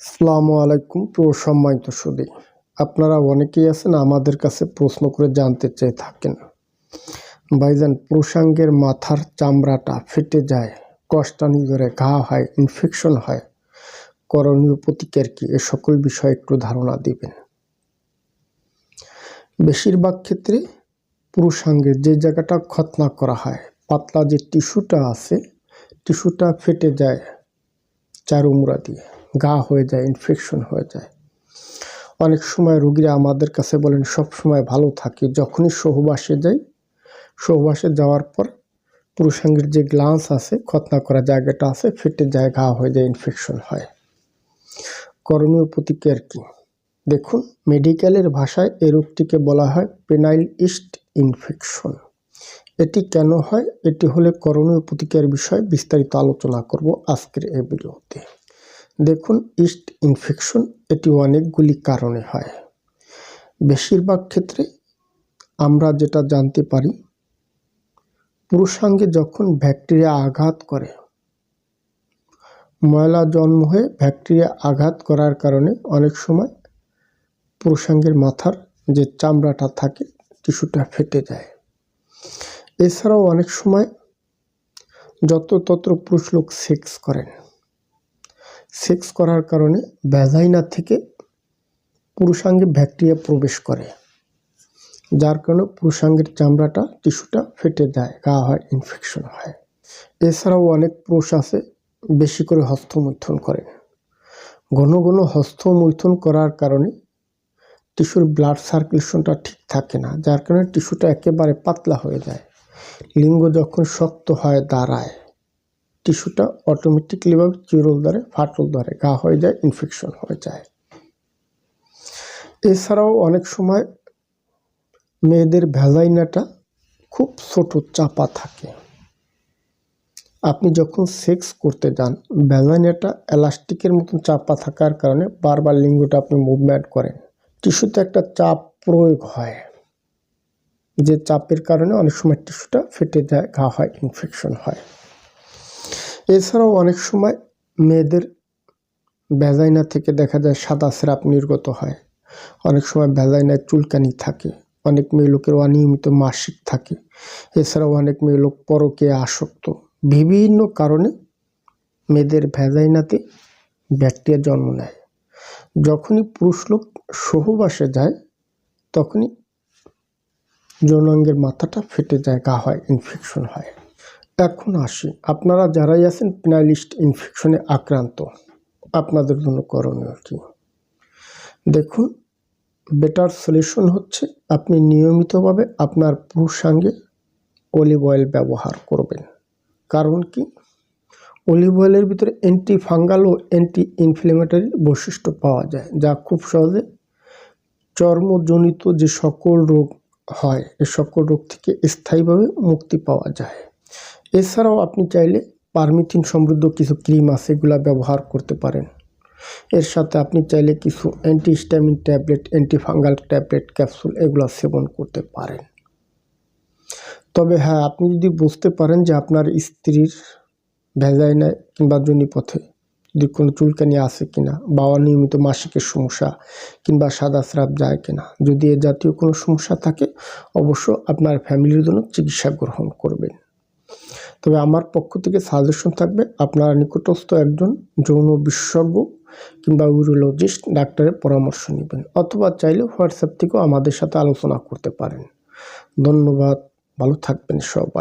আসসালামু আলাইকুম, প্রিয় সম্মানিত সুদী আপনারা অনেকেই আছেন আমাদের কাছে প্রশ্ন করে জানতে চেয়ে থাকেন। ভাইজান, পুরুষাঙ্গের মাথার চামড়াটা ফেটে যায় কষ্টানি ধরে ঘা হয় ইনফেকশন হয়। করণীয় প্রতিকার কি? এ সকল বিষয়ে একটু ধারণা দিবেন। বেশিরভাগ ক্ষেত্রে পুরুষাঙ্গের যে জায়গাটা খতনা করা হয়, পাতলা যে টিস্যুটা আছে, টিস্যুটা ফেটে যায় চারুমুড়া দিয়ে। গা হয়ে যায় ইনফেকশন হয়ে যায়। অনেক সময় রুগীরা আমাদের কাছে বলেন, সব সময় ভালো থাকে, যখনই সহবাসে যাই। সহবাসে যাওয়ার পর পুরুষাঙ্গের যে গ্লান্স আছে খতনা করা জায়গাটা আছে, ফেটে যায় ঘা হয়ে যায় ইনফেকশন হয়। করণীয় প্রতিকার কি? দেখুন, মেডিকেলের ভাষায় এই রোগটিকে বলা হয় পেনাইল ইস্ট ইনফেকশন এটি কেন হয়? এটি হলে করণীয় প্রতিকার বিষয়ে বিস্তারিত আলোচনা করব আজকের এই ভিডিওতে। দেখুন, ইস্ট ইনফেকশন এটি অনেকগুলি কারণে হয়। বেশিরভাগ ক্ষেত্রে আমরা যেটা জানতে পারি, পুরুষাঙ্গে যখন ব্যাকটেরিয়া আঘাত করে, ময়লা জন্ম হয়ে ব্যাকটেরিয়া আঘাত করার কারণে অনেক সময় পুরুষাঙ্গের মাথার যে চামড়াটা থাকে, টিস্যুটা ফেটে যায়। এছাড়াও অনেক সময় যত্রতত্র পুরুষ লোক সেক্স করেন। সেক্স করার কারণে ভ্যাজাইনা থেকে পুরুষাঙ্গে ব্যাকটেরিয়া প্রবেশ করে, যার কারণে পুরুষাঙ্গের চামড়াটা, টিস্যুটা ফেটে যায়, গা হয় ইনফেকশন হয়। এছাড়াও অনেক পুরুষ আছে বেশি করে হস্তমৈথুন করেন। ঘন ঘন হস্তমৈথুন করার কারণে টিস্যুর ব্লাড সার্কুলেশনটা ঠিক থাকে না, যার কারণে টিস্যুটা একেবারে পাতলা হয়ে যায়। লিঙ্গ যখন শক্ত হয়, দাঁড়ায় টিস্যুটা অটোমেটিকলিভাবে চিরল ধরে, ফাটল ধরে, ঘা হয়ে যায় ইনফেকশন হয়ে যায়। এছাড়াও অনেক সময় মেয়েদের ভ্যাজাইনাটা খুব ছোট, চাপা থাকে। আপনি যখন সেক্স করতে যান ভ্যাজাইনাটা এলাস্টিকের মতন চাপা থাকার কারণে বারবার লিঙ্গটা আপনি মুভমেন্ট করেন। টিস্যুতে একটা চাপ প্রয়োগ হয়। যে চাপের কারণে অনেক সময় টিস্যুটা ফেটে যায়, ঘা হয় ইনফেকশন হয়। এছাড়াও অনেক সময় মেয়েদের ভ্যাজাইনা থেকে দেখা যায় সাদা স্রাপ নির্গত হয়। অনেক সময় ভ্যাজাইনায় চুলকানি থাকে। অনেক মেয়ে লোকের অনিয়মিত মাসিক থাকে। এছাড়াও অনেক মেয়ে লোক পরকে আসক্ত। বিভিন্ন কারণে মেয়েদের ভ্যাজাইনাতে ব্যাকটেরিয়া জন্ম নেয়। যখনই পুরুষ লোক সহবাসে যায়, তখনই যৌনাঙ্গের মাথাটা ফেটে যায়, গা হয় ইনফেকশন হয়। এখন আসি। আপনারা যারাই আছেন পিনালিস্ট ইনফেকশনে আক্রান্ত। আপনাদের জন্য করণীয় কি? দেখুন বেটার সলিউশন হচ্ছে আপনি নিয়মিতভাবে আপনার পুরুষাঙ্গে অলিভ অয়েল ব্যবহার করবেন। কারণ কি? অলিভ অয়েলের ভিতরে অ্যান্টি ফাঙ্গাল ও অ্যান্টি ইনফ্লেমেটারি বৈশিষ্ট্য পাওয়া যায়, যা খুব সহজে চর্মজনিত যে সকল রোগ হয়, এ সকল রোগ থেকে স্থায়ীভাবে মুক্তি পাওয়া যায়। এছাড়াও আপনি চাইলে পারমিথিন সমৃদ্ধ কিছু ক্রিম আছে, এগুলো ব্যবহার করতে পারেন। এর সাথে আপনি চাইলে কিছু antihistamine tablet antifungal tablet capsule এগুলো সেবন করতে পারেন। তবে হ্যাঁ আপনি যদি বুঝতে পারেন যে আপনার স্ত্রীর ভেজাইনায় কিংবা জনিপথে যদি কোনো চুলকানি আছে কিনা বা অনিয়মিত মাসিকের সমস্যা কিংবা সাদা স্রাব যায় কিনা, যদি এ জাতীয় কোনো সমস্যা থাকে, অবশ্য আপনার ফ্যামিলির জন্য চিকিৎসা গ্রহণ করবেন। তবে আমার পক্ষ থেকে সাজেশন থাকবে, আপনারা নিকটস্থ একজন যৌন বিশেষজ্ঞ কিংবা ইউরোলজিস্ট ডাক্তারের পরামর্শ নেবেন অথবা চাইলে হোয়াটসঅ্যাপ থেকেও আমাদের সাথে আলোচনা করতে পারেন। ধন্যবাদ, ভালো থাকবেন সবাই।